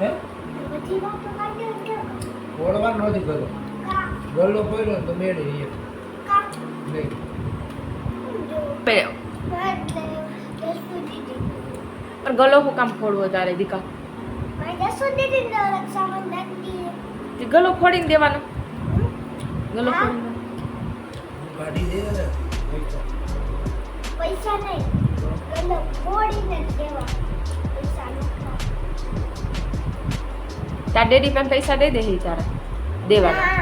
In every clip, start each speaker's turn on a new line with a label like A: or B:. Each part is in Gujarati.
A: હે
B: ઓળવા કામ
C: ફોડવો તારે દીકા ગળો ફોડીને દેવાનો.
A: પૈસા
B: નહીં ગળો ફોડીને દેવાનો.
C: તાર ડેડી પણ પૈસા દઈ દે તારા દેવાના.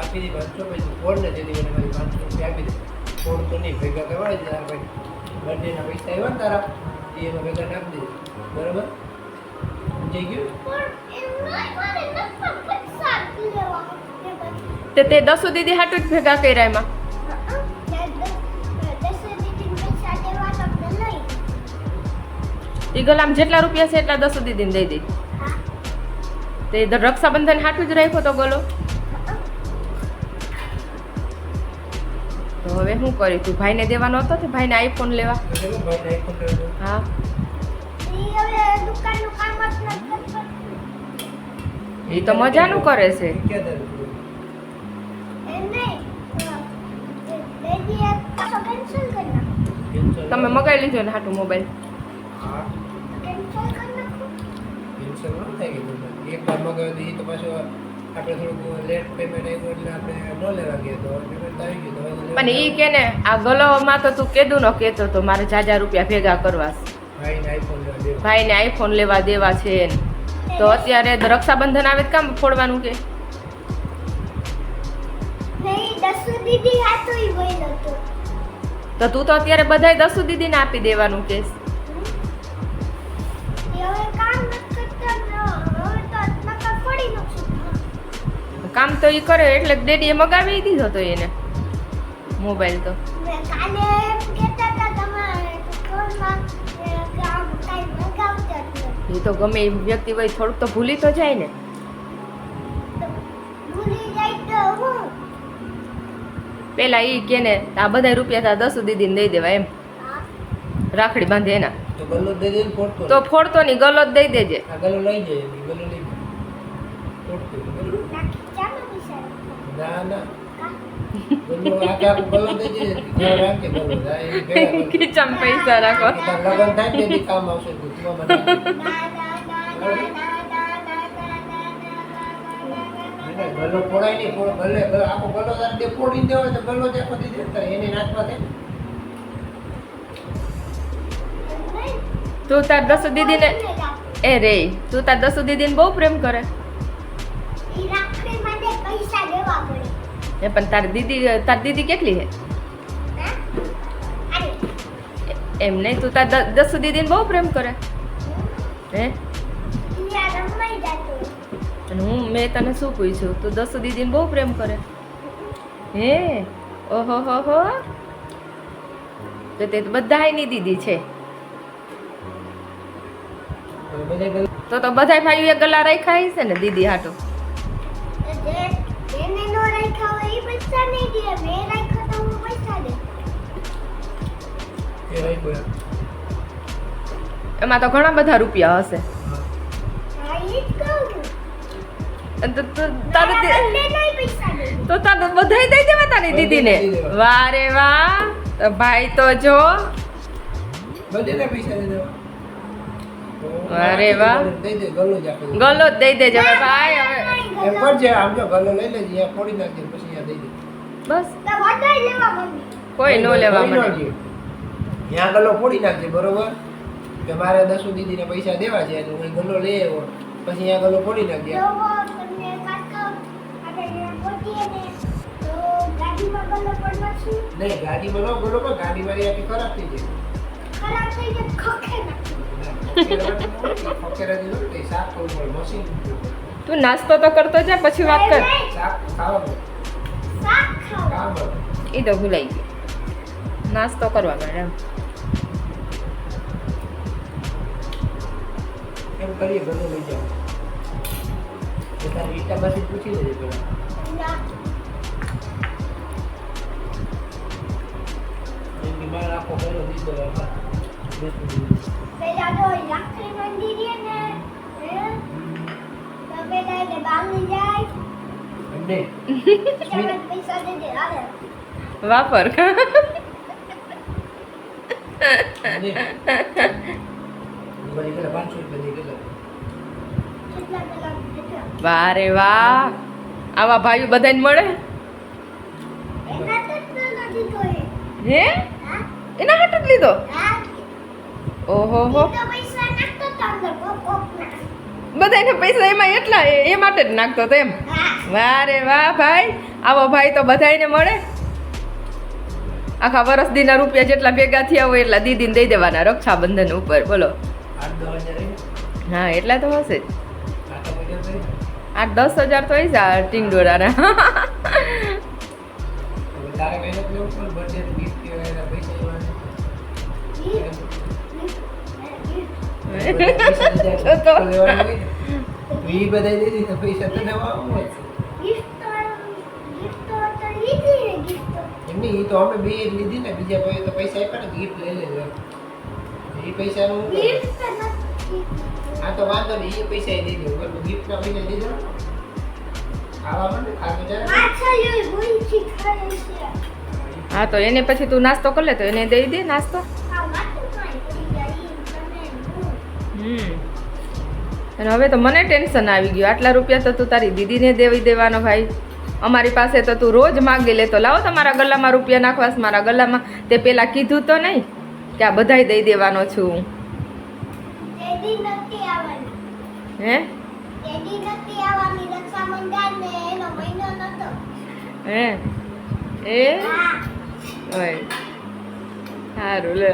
A: આપી દી પાંચસો પછી ફોડ ને તેની મને મારી પાંચસો રૂપિયા આપી દે. ફોડ તો નહીં ભેગા કરવા જ તારા ભાઈ. બર્થડેના પૈસા આવ્યા ને તારા એ એમાં ભેગા નાખી દે. બરાબર? સમજાઈ ગયું?
B: પૈસા
C: તે તે દસો દીદી હાટું જ ભેગા કર્યા એમાં. એ ગલામ જેટલા રૂપિયા છે એટલા દસ દીદીને દઈ દે. તે રક્ષાબંધન હાટું જ રાખ્યો તો ગલો. તો હવે શું કરી તું? ભાઈને દેવાનો હતો તે ભાઈને આઈફોન લેવા? હા. એ તો મજાનું કરે છે. તમે મગાવી લીધો ને હાટું મોબાઈલ?
A: હા કેન્સલ ન થાય કે એક વાર ગયો તો એ તો પાછો આપણે થોડુંક લેટ પેમેન્ટ આવ્યું એટલે આપણે ન લેવા ગયા તો પેમેન્ટ આવી ગયું તો
C: પણ એ કે ને આ ગલોમાં તો તું કેદું ન કહેતો તો મારે જાજા રૂપિયા ભેગા કરવા.
A: ભાઈને આઈફોન લેવા દેવો.
C: ભાઈને આઈફોન લેવા દેવા છે. તો અત્યારે રક્ષાબંધન આવે કામ ફોડવાનું કે?
B: તો
C: તું તો અત્યારે બધાય દસુ દીદીને આપી દેવાનું કેસ.
B: કામ તો
C: એ કરે એટલે ડેડીએ મગાવી દીધો તો એને. મોબાઈલ તો.
B: એ
C: તો ગમે એ વ્યક્તિ હોય થોડુંક તો ભૂલી તો જાય ને. પેલા એ કે ને આ બધા રૂપિયા તા દસ દીદીને દઈ દેવા એમ. રાખડી બાંધે એના.
A: તો
C: ફોડતો નહીં. ગલો જ દઈ દેજે.
A: ગલો લઈ જાય આખો ગલ્લો દે ફોડી તો ગલ્લો જ આખો એની
B: નાચમાં થાય
C: તું તાર
B: દીદી ને
C: એ રે, તું તાર દસુ દીદીને બહુ પ્રેમ કરે. એ પણ તાર દીદી તાર દીદી કેટલી છે એમ નહીં, તું તાર દસુ દીદીને બહુ પ્રેમ કરે. હે? હું, મેં તને શું પૂછ્યું? તું દસુ દીદીને બહુ પ્રેમ કરે. હે? ઓહો, હો હો. તો તે તો બધાયની દીદી છે. તો તો બધાય ભાઈઓ ગલા રાખ્યા હશે ને દીદી હાટો? એમાં તો ઘણા બધા રૂપિયા હશે. તો તારે બધા દઈ દેવા તારી દીદીને?
A: વારે
C: વાહ ભાઈ તો જો. અરે વાહ ગલો જ દઈ દેજો. ભાઈ હવે
A: એમ પણ છે આમ જો ગલો લઈ લેજે ફોડી નાખીએ પછી
C: બસ.
B: તો વધારે લેવા માંડી
C: કોઈ નો લેવા
A: ફોડી ત્યાં ગલ્લો ફોડી નાખજે બરોબર? કે મારે દસુ દીદીને પૈસા દેવા છે તો હું ગલ્લો લઈ આવ્યો. પછી અહીંયા ગલ્લો ફોડી નાખજે.
B: જોવો તમને કાકા આપણે પહોંચીએ ને તો ગાડીમાં ગલ્લો પડવા છું
A: નહીં ગાડીમાં ન ગલ્લો પણ ગાડી મારી આખી ખરાબ થઈ જાય.
B: ખરાબ થઈ જાય ખખે
C: તું નાસ્તો તો કરતો જા પછી વાત કર. એ તો ભૂલાઈ ગયું. નાસ્તો કરવા મેડમ એમ.
A: કરીએ બધું લઈ જાઓ. તારી રીટા પાસે પૂછી લેજે પેલા
B: બીમાર
A: આખો કર્યો દીધો
B: દે. દે.
C: વાપર
B: વારે
C: વાહ. આવા ભાઈઓ બધાને મળે? હે? એના હાટ જ લીધો? ઓહો હો.
B: પૈસા નાખતો
C: બધાને પૈસા એમાં એટલા એ માટે જ નાખતો તો એમ.
B: હા
C: વાહ રે વાહ ભાઈ. આવો ભાઈ તો બધાયને મળે. આખા વરસ દીના રૂપિયા જેટલા ભેગા થયા હોય એટલા દીદીને દઈ દેવાના રક્ષાબંધન ઉપર. બોલો? હા એટલા તો હશે જ? આઠ દસ હજાર તો હશે આ ટીંગડોળાના
A: હવે તારે મહેનત લેવું પૈસા લેવાના. બધા પૈસા દીધા ને. પૈસા તને
B: ને તો
A: એમની ઈ તો અમે બે લીધી ને બીજા કોઈ તો પૈસા આપ્યા ને ગિફ્ટ લઈ લેજો એ પૈસાનું આ તો વાંધો નહીં એ પૈસા એ દીધો ગિફ્ટ ગિફ્ટના પૈસા દીધો
C: હા તો એને પછી તું નાસ્તો કરી લે તો એને દઈ દે નાસ્તો અને હવે તો મને ટેન્શન આવી ગયું. આટલા રૂપિયા તો તું તારી દીદીને દેવી દેવાનો ભાઈ. અમારી પાસે તો તું રોજ માગી લેતો લાવો તમારા ગલ્લામાં રૂપિયા નાખવાસ મારા ગલ્લામાં. તે પેલા કીધું તો નહીં કે આ બધાય દઈ દેવાનો છું. હું? હે? એ? હોય સારું લે